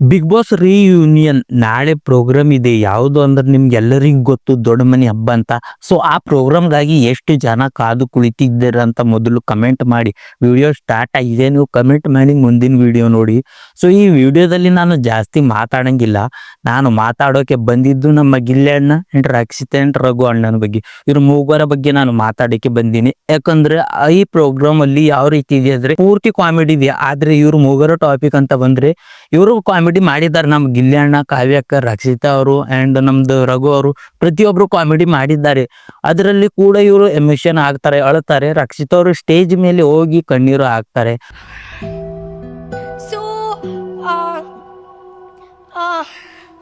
Big boss reunion ನಾಳೆ programme ಇದೆ. ಯಾವುದು ಅಂದ್ರೆ ನಿಮ್ಗೆ ಎಲ್ಲರಿಗೂ ಗೊತ್ತು, ದೊಡ್ಡ ಮನೆ ಹಬ್ಬ ಅಂತ. ಸೊ ಆ ಪ್ರೋಗ್ರಾಮ್ಗಾಗಿ ಎಷ್ಟು ಜನ ಕಾದು ಕುಳಿತಿದ್ದೀರ ಅಂತ ಮೊದಲು ಕಮೆಂಟ್ ಮಾಡಿ. ವಿಡಿಯೋ ಸ್ಟಾರ್ಟ್ ಆಗಿದೆ. ನೀವು ಕಮೆಂಟ್ ಮಾಡಿ ಮುಂದಿನ ವಿಡಿಯೋ ನೋಡಿ. ಸೊ ಈ ವಿಡಿಯೋದಲ್ಲಿ ನಾನು ಜಾಸ್ತಿ ಮಾತಾಡಂಗಿಲ್ಲ. ನಾನು ಮಾತಾಡೋಕೆ ಬಂದಿದ್ದು ನಮ್ಮ ಗಿಲ್ಲೆ ಅಣ್ಣ ಅಂಡ್ ರಕ್ಷಿತ ಅಂಡ್ ರಘು ಅಣ್ಣನ ಬಗ್ಗೆ. ಇವ್ರ ಮೂವರ ಬಗ್ಗೆ ನಾನು ಮಾತಾಡೋಕೆ ಬಂದೀನಿ. ಯಾಕಂದ್ರೆ ಈ ಪ್ರೋಗ್ರಾಮ್ ಅಲ್ಲಿ ಯಾವ ರೀತಿ ಇದೆ ಅಂದ್ರೆ ಪೂರ್ತಿ ಕಾಮಿಡಿ ಇದೆ. ಆದ್ರೆ ಇವ್ರ ಮೂಗರ ಟಾಪಿಕ್ ಅಂತ ಬಂದ್ರೆ ಇವರು ಕಾಮಿಡಿ ಮಾಡಿದ್ದಾರೆ. ನಮ್ ಗಿಲ್ಯಾಣ್ಣ ಅಣ್ಣ ರಕ್ಷಿತಾ ಅವರು ಅಂಡ್ ನಮ್ದು ರಘು ಅವರು ಪ್ರತಿಯೊಬ್ರು ಕಾಮಿಡಿ ಮಾಡಿದ್ದಾರೆ. ಅದರಲ್ಲಿ ಕೂಡ ಇವರು ಎಮಿಷನ್ ಆಗ್ತಾರೆ, ಅಳತಾರೆ. ರಕ್ಷಿತಾ ಅವರು ಸ್ಟೇಜ್ ಮೇಲೆ ಹೋಗಿ ಕಣ್ಣೀರು ಹಾಕ್ತಾರೆ.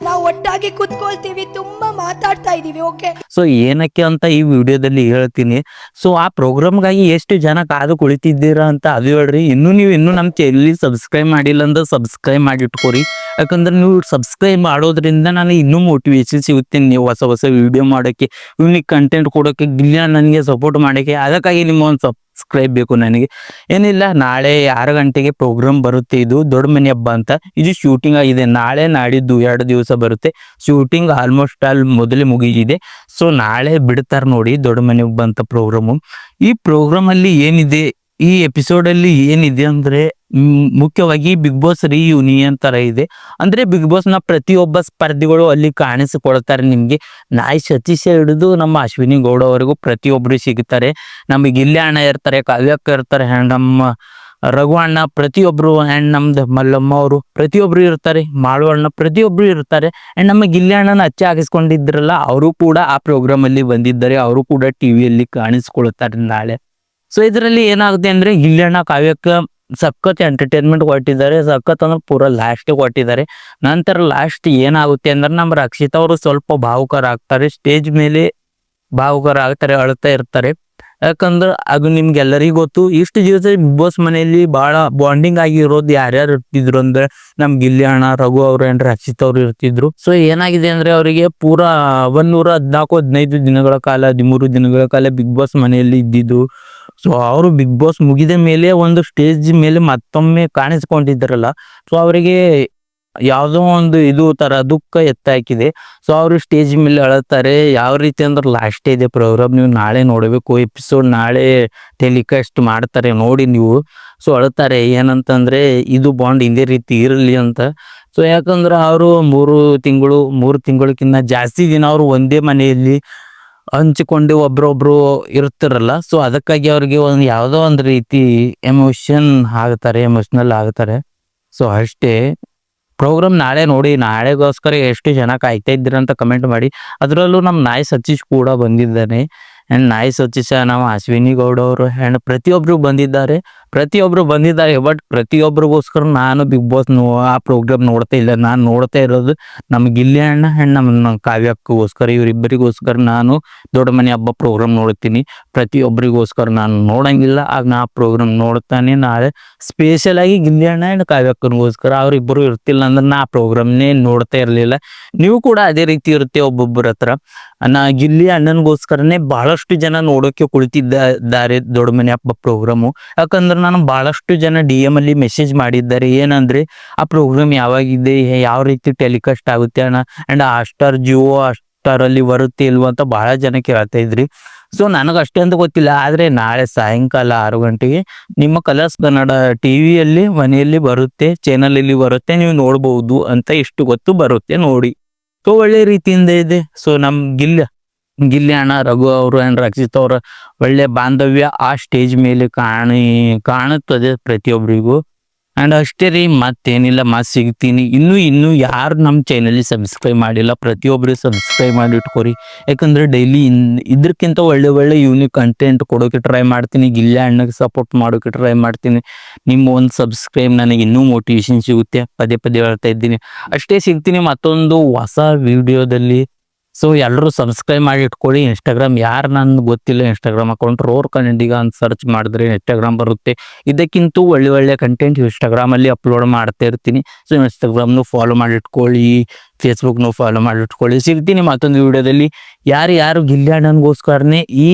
ನಾವು ಒಟ್ಟಾಗಿ ಕುತ್ಕೊಳ್ತೀವಿ, ತುಂಬಾ ಮಾತಾಡ್ತಾ ಇದೀವಿ ಓಕೆ ಸೊ ಏನಕ್ಕೆ ಅಂತ ಈ ವಿಡಿಯೋದಲ್ಲಿ ಹೇಳ್ತೀನಿ. ಸೊ ಆ ಪ್ರೋಗ್ರಾಮ್ಗಾಗಿ ಎಷ್ಟು ಜನ ಕಾದು ಕುಳಿತಿದ್ದೀರಾ ಅಂತ ಅದು ಹೇಳ್ರಿ. ಇನ್ನು ನೀವು ಇನ್ನು ನಮ್ಮ ಚಾನಲ್ ಸಬ್ಸ್ಕ್ರೈಬ್ ಮಾಡಿಲ್ಲ ಅಂದ್ರೆ ಸಬ್ಸ್ಕ್ರೈಬ್ ಮಾಡಿ ಇಟ್ಕೋರಿ ಯಾಕಂದ್ರೆ ನೀವು ಸಬ್ಸ್ಕ್ರೈಬ್ ಮಾಡೋದ್ರಿಂದ ನಾನು ಇನ್ನೂ ಮೋಟಿವೇಶನ್ ಸಿಗುತ್ತೀನಿ ನೀವು ಹೊಸ ಹೊಸ ವಿಡಿಯೋ ಮಾಡೋಕೆ ಯೂನಿಕ್ ಕಂಟೆಂಟ್ ಕೊಡೋಕೆ ಗಿಲ್ಲ ನನಗೆ ಸಪೋರ್ಟ್ ಮಾಡೋಕೆ ಅದಕ್ಕಾಗಿ ನಿಮ್ಮ ಒಂದು ಸಬ್ಸ್ಕ್ರೈಬ್ ಬೇಕು ನನಗೆ. ಏನಿಲ್ಲ, ನಾಳೆ ಆರು ಗಂಟೆಗೆ ಪ್ರೋಗ್ರಾಮ್ ಬರುತ್ತೆ ಇದು, ದೊಡ್ಡ ಮನೆ ಹಬ್ಬ ಅಂತ. ಇದು ಶೂಟಿಂಗ್ ಆಗಿದೆ. ನಾಳೆ ನಾಡಿದ್ದು ಎರಡು ದಿವಸ ಬರುತ್ತೆ. ಶೂಟಿಂಗ್ ಆಲ್ಮೋಸ್ಟ್ ಆಲ್ ಮೊದಲೇ ಮುಗಿದಿದೆ. ಸೊ ನಾಳೆ ಬಿಡ್ತಾರೆ ನೋಡಿ ದೊಡ್ಡ ಮನೆ ಹಬ್ಬ ಅಂತ ಪ್ರೋಗ್ರಾಮು ಈ ಪ್ರೋಗ್ರಾಮ್ ಅಲ್ಲಿ ಏನಿದೆ? ಈ ಎಪಿಸೋಡ್ ಅಲ್ಲಿ ಏನಿದೆ ಅಂದ್ರೆ ಮುಖ್ಯವಾಗಿ ಬಿಗ್ ಬಾಸ್ ರಿಯೂನಿಯನ್ ತರ ಇದೆ. ಅಂದ್ರೆ ಬಿಗ್ ಬಾಸ್ನ ಪ್ರತಿಯೊಬ್ಬ ಸ್ಪರ್ಧಿಗಳು ಅಲ್ಲಿ ಕಾಣಿಸಿಕೊಳ್ತಾರೆ ನಿಮ್ಗೆ. ನಾಯಿ ಸತೀಶ ಹಿಡಿದು ನಮ್ಮ ಅಶ್ವಿನಿ ಗೌಡ ಅವರಿಗೂ ಪ್ರತಿಯೊಬ್ರು ಸಿಗ್ತಾರೆ. ನಮಗೆ ಇಲ್ಲಿ ಅಣ್ಣ ಇರ್ತಾರೆ, ಕಾವ್ಯಕ್ಕ ಇರ್ತಾರೆ ನಮ್ಮ ರಘು ಅಣ್ಣ ಪ್ರತಿಯೊಬ್ರು ಅಂಡ್ ನಮ್ದು ಮಲ್ಲಮ್ಮ ಅವರು ಪ್ರತಿಯೊಬ್ರು ಇರ್ತಾರೆ ಮಾಳು ಅಣ್ಣ ಪ್ರತಿಯೊಬ್ರು ಇರ್ತಾರೆ. ಅಂಡ್ ನಮ್ಮ ಗಿಲ್ಲಿ ಅಣ್ಣನ ಅಚ್ಚ ಹಾಕಿಸ್ಕೊಂಡಿದ್ರಲ್ಲ, ಅವರು ಕೂಡ ಆ ಪ್ರೋಗ್ರಾಮ್ ಅಲ್ಲಿ ಬಂದಿದ್ದಾರೆ, ಅವರು ಕೂಡ ಟಿವಿಯಲ್ಲಿ ಕಾಣಿಸ್ಕೊಳ್ತಾರೆ ನಾಳೆ. ಸೊ ಇದರಲ್ಲಿ ಏನಾಗುತ್ತೆ ಅಂದ್ರೆ ಗಿಲ್ಲಿ ಅಣ್ಣ ಕಾವ್ಯಕ್ಕೆ ಸಖತ್ ಎಂಟರ್ಟೈನ್ಮೆಂಟ್ ಕೊಟ್ಟಿದ್ದಾರೆ. ಸಖತ್ ಅಂದ್ರೆ ಪೂರ ಲಾಸ್ಟ್ ಕೊಟ್ಟಿದ್ದಾರೆ. ನಂತರ ಲಾಸ್ಟ್ ಏನಾಗುತ್ತೆ ಅಂದ್ರೆ ನಮ್ಮ ರಕ್ಷಿತ್ ಅವರು ಸ್ವಲ್ಪ ಭಾವುಕರಾಗ್ತಾರೆ. ಸ್ಟೇಜ್ ಮೇಲೆ ಭಾವುಕರಾಗ್ತಾರೆ, ಅಳ್ತಾ ಇರ್ತಾರೆ. ಯಾಕಂದ್ರೆ ಅದು ನಿಮ್ಗೆಲ್ಲರಿಗೂ ಗೊತ್ತು. ಇಷ್ಟು ದಿವಸ ಬಿಗ್ ಬಾಸ್ ಮನೆಯಲ್ಲಿ ಬಹಳ ಬಾಂಡಿಂಗ್ ಆಗಿರೋದು ಯಾರ್ಯಾರು ಇರ್ತಿದ್ರು ಅಂದ್ರೆ ನಮ್ ಗಿಲ್ಲಿ ಅಣ್ಣ, ರಘು ಅವ್ರು ಏನ್ರ ಹರ್ಷಿತ್ ಅವ್ರು ಇರ್ತಿದ್ರು. ಸೊ ಏನಾಗಿದೆ ಅಂದ್ರೆ ಅವರಿಗೆ ಪೂರಾ ಒಂದೂರ ಹದ್ನಾಲ್ಕು, ಹದಿನೈದು ದಿನಗಳ ಕಾಲ, ಹದಿಮೂರು ದಿನಗಳ ಕಾಲ ಬಿಗ್ ಬಾಸ್ ಮನೆಯಲ್ಲಿ ಇದ್ದಿದ್ದು. ಸೊ ಅವರು ಬಿಗ್ ಬಾಸ್ ಮುಗಿದ ಮೇಲೆ ಒಂದು ಸ್ಟೇಜ್ ಮೇಲೆ ಮತ್ತೊಮ್ಮೆ ಕಾಣಿಸ್ಕೊಂಡಿದ್ದಾರಲ್ಲ. ಸೊ ಅವರಿಗೆ ಯಾವುದೋ ಒಂದು ಇದು ತರ ದುಃಖ ಎತ್ತಾಕಿದೆ. ಸೊ ಅವರು ಸ್ಟೇಜ್ ಮೇಲೆ ಅಳತಾರೆ. ಯಾವ ರೀತಿ ಅಂದ್ರೆ ಲಾಸ್ಟ್ ಇದೆ ಪ್ರೋಗ್ರಾಮ್ ನೀವು ನಾಳೆ ನೋಡಬೇಕು. ಎಪಿಸೋಡ್ ನಾಳೆ ಟೆಲಿಕಾಸ್ಟ್ ಮಾಡ್ತಾರೆ. ನೋಡಿ ನೀವು. ಸೊ ಅಳತಾರೆ. ಏನಂತಂದ್ರೆ, ಇದು ಬಾಂಡ್ ಇದೇ ರೀತಿ ಇರಲಿ ಅಂತ. ಸೊ ಯಾಕಂದ್ರೆ ಅವರು ಮೂರು ತಿಂಗಳು, ಮೂರು ತಿಂಗಳಕ್ಕಿಂತ ಜಾಸ್ತಿ ದಿನ ಅವರು ಒಂದೇ ಮನೆಯಲ್ಲಿ ಹಂಚಿಕೊಂಡು ಒಬ್ರೊಬ್ರು ಇರ್ತಾರಲ್ಲ. ಸೊ ಅದಕ್ಕಾಗಿ ಅವ್ರಿಗೆ ಒಂದು ಯಾವುದೋ ಒಂದು ರೀತಿ ಎಮೋಷನ್ ಆಗ್ತಾರೆ ಎಮೋಷನಲ್ ಆಗ್ತಾರೆ. ಸೊ ಅಷ್ಟೇ. ಪ್ರೋಗ್ರಾಮ್ ನಾಳೆ ನೋಡಿ, ನಾಳೆಗೋಸ್ಕರ ಎಷ್ಟು ಜನ ಕಾಯ್ತಾ ಇದ್ದೀರ ಅಂತ ಕಮೆಂಟ್ ಮಾಡಿ. ಅದರಲ್ಲೂ ನಮ್ಮ ನಾಯಿ ಸತೀಶ್ ಕೂಡ ಬಂದಿದ್ದಾನೆ. ಆ್ಯಂಡ್ ನಾಯಿ ಸತೀಶ ನಮ್ಮ ಅಶ್ವಿನಿ ಗೌಡ ಅವರು ಆ್ಯಂಡ್ ಪ್ರತಿಯೊಬ್ಬರು ಬಂದಿದ್ದಾರೆ. ಪ್ರತಿಯೊಬ್ಬರು ಬಂದಿದ್ದಾರೆ ಬಟ್ ಪ್ರತಿಯೊಬ್ಬರಿಗೋಸ್ಕರ ನಾನು ಬಿಗ್ ಬಾಸ್ ನೋ, ಆ ಪ್ರೋಗ್ರಾಮ್ ನೋಡ್ತಾ ಇಲ್ಲ. ನಾನು ನೋಡ್ತಾ ಇರೋದು ನಮ್ಮ ಗಿಲ್ಲಿ ಅಣ್ಣ ಆ್ಯಂಡ್ ನಮ್ಮ ಕಾವ್ಯಕ್ಕೋಸ್ಕರ ಇವರಿಬ್ಬರಿಗೋಸ್ಕರ ನಾನು ದೊಡ್ಡ ಮನೆ ಹಬ್ಬ ಪ್ರೋಗ್ರಾಮ್ ನೋಡ್ತೀನಿ. ಪ್ರತಿಯೊಬ್ಬರಿಗೋಸ್ಕರ ನಾನು ನೋಡಂಗಿಲ್ಲ, ಆಗ ನಾ ಪ್ರೋಗ್ರಾಮ್ ನೋಡ್ತಾನೆ ನಾಳೆ. ಸ್ಪೆಷಲ್ ಆಗಿ ಗಿಲ್ಲಿ ಅಣ್ಣ ಆ್ಯಂಡ್ ಕಾವ್ಯಕ್ಕನಿಗೋಸ್ಕರ ಅವ್ರಿಬ್ಬರು ಇರ್ತಿಲ್ಲ ಅಂದ್ರೆ ನಾ ಪ್ರೋಗ್ರಾಮ್ನೇ ನೋಡ್ತಾ ಇರಲಿಲ್ಲ. ನೀವು ಕೂಡ ಅದೇ ರೀತಿ ಇರುತ್ತೆ ಒಬ್ಬೊಬ್ಬರ ಹತ್ರ. ನಾ ಗಿಲ್ಲಿ ಅಣ್ಣನಿಗೋಸ್ಕರನೇ ಬಹಳಷ್ಟು ಜನ ನೋಡೋಕೆ ಕುಳಿತಿದ್ದಾರೆ ದೊಡ್ಡ ಮನೆ ಹಬ್ಬ ಪ್ರೋಗ್ರಾಮು ಯಾಕಂದ್ರೆ ನಾನು ಬಹಳಷ್ಟು ಜನ ಡಿ ಎಂ ಅಲ್ಲಿ ಮೆಸೇಜ್ ಮಾಡಿದ್ದಾರೆ. ಏನಂದ್ರೆ, ಆ ಪ್ರೋಗ್ರಾಮ್ ಯಾವಾಗಿದೆ? ಯಾವ ರೀತಿ ಟೆಲಿಕಾಸ್ಟ್ ಆಗುತ್ತೆ ಅಣ್ಣ? ಅಂಡ್ ಸ್ಟಾರ್ ಜಿಯೋ ಸ್ಟಾರ್ ಅಲ್ಲಿ ಬರುತ್ತೆ ಇಲ್ವಾ? ಅಂತ ಬಹಳ ಜನ ಕೇಳ್ತಾ ಇದ್ರಿ. ಸೊ ನನಗೆ ಅಷ್ಟೇ ಅಂತ ಗೊತ್ತಿಲ್ಲ. ಆದ್ರೆ ನಾಳೆ ಸಾಯಂಕಾಲ ಆರು ಗಂಟೆಗೆ ನಿಮ್ಮ ಕಲರ್ಸ್ ಕನ್ನಡ ಟಿವಿಯಲ್ಲಿ ಮನೆಯಲ್ಲಿ ಬರುತ್ತೆ ಚಾನಲ್ ಅಲ್ಲಿ ಬರುತ್ತೆ, ನೀವು ನೋಡಬಹುದು ಅಂತ ಇಷ್ಟು ಗೊತ್ತು ಬರುತ್ತೆ ನೋಡಿ. ಸೊ ಒಳ್ಳೆ ರೀತಿಯಿಂದ ಇದೆ. ಸೊ ನಮ್ ಗಿಲ್ಲ ಅಣ್ಣ, ರಘು ಅವರು ಅಂಡ್ ರಕ್ಷಿತ್ ಅವರು ಒಳ್ಳೆ ಬಾಂಧವ್ಯ ಆ ಸ್ಟೇಜ್ ಮೇಲೆ ಕಾಣಿ, ಕಾಣುತ್ತದೆ ಪ್ರತಿಯೊಬ್ಬರಿಗೂ ಅಂಡ್ ಅಷ್ಟೇ ರೀ, ಮತ್ತೇನಿಲ್ಲ, ಮತ್ತೆ ಸಿಗ್ತೀನಿ. ಇನ್ನು ಇನ್ನು ಯಾರು ನಮ್ಮ ಚಾನಲ್ ಸಬ್ಸ್ಕ್ರೈಬ್ ಮಾಡಿಲ್ಲ ಪ್ರತಿಯೊಬ್ಬರು ಸಬ್ಸ್ಕ್ರೈಬ್ ಮಾಡಿ ಇಟ್ಕೋರಿ. ಯಾಕಂದ್ರೆ ಡೈಲಿ ಇದಕ್ಕಿಂತ ಒಳ್ಳೆ ಒಳ್ಳೆ ಯೂನಿಕ್ ಕಂಟೆಂಟ್ ಕೊಡೋಕೆ ಟ್ರೈ ಮಾಡ್ತೀನಿ, ಗಿಲ್ಲ ಅಣ್ಣಗೆ ಸಪೋರ್ಟ್ ಮಾಡೋಕೆ ಟ್ರೈ ಮಾಡ್ತೀನಿ. ನಿಮ್ಮ ಒಂದು ಸಬ್ಸ್ಕ್ರೈಬ್ ನನಗೆ ಇನ್ನೂ ಮೋಟಿವೇಶನ್ ಸಿಗುತ್ತೆ. ಪದೇ ಪದೇ ಹೇಳ್ತಾ ಇದ್ದೀನಿ. ಅಷ್ಟೇ ಸಿಗ್ತೀನಿ ಮತ್ತೊಂದು ಹೊಸ ವಿಡಿಯೋದಲ್ಲಿ ಸೊ ಎಲ್ಲರೂ ಸಬ್ಸ್ಕ್ರೈಬ್ ಮಾಡಿ ಇಟ್ಕೊಳ್ಳಿ ಇನ್ಸ್ಟಾಗ್ರಾಮ್ ಯಾರು ನನ್ಗೆ ಗೊತ್ತಿಲ್ಲ. ಇನ್ಸ್ಟಾಗ್ರಾಮ್ ಅಕೌಂಟ್ ರೋರ್ ಕನ್ನಡಿಗ ಅಂತ ಸರ್ಚ್ ಮಾಡಿದ್ರೆ ಇನ್ಸ್ಟಾಗ್ರಾಮ್ ಬರುತ್ತೆ. ಇದಕ್ಕಿಂತ ಒಳ್ಳೆ ಒಳ್ಳೆ ಕಂಟೆಂಟ್ ಇನ್ಸ್ಟಾಗ್ರಾಮಲ್ಲಿ ಅಪ್ಲೋಡ್ ಮಾಡ್ತಾ ಇರ್ತೀನಿ. ಸೊ ಇನ್ಸ್ಟಾಗ್ರಾಮ್ನು ಫಾಲೋ ಮಾಡಿ ಇಟ್ಕೊಳ್ಳಿ ಫೇಸ್ಬುಕ್ನು ಫಾಲೋ ಮಾಡಿ ಇಟ್ಕೊಳ್ಳಿ ಸಿಗ್ತೀನಿ ಮತ್ತೊಂದು ವಿಡಿಯೋದಲ್ಲಿ. ಯಾರು ಯಾರು ಗಿಲ್ಲಿ ಅಣ್ಣನಿಗೋಸ್ಕರನೇ ಈ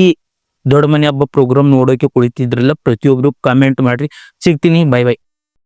ದೊಡ್ಡ ಮನೆ ಹಬ್ಬ ಪ್ರೋಗ್ರಾಮ್ ನೋಡೋಕೆ ಕುಳಿತಿದ್ರಲ್ಲ ಪ್ರತಿಯೊಬ್ಬರು ಕಮೆಂಟ್ ಮಾಡ್ರಿ. ಸಿಗ್ತೀನಿ. Bye bye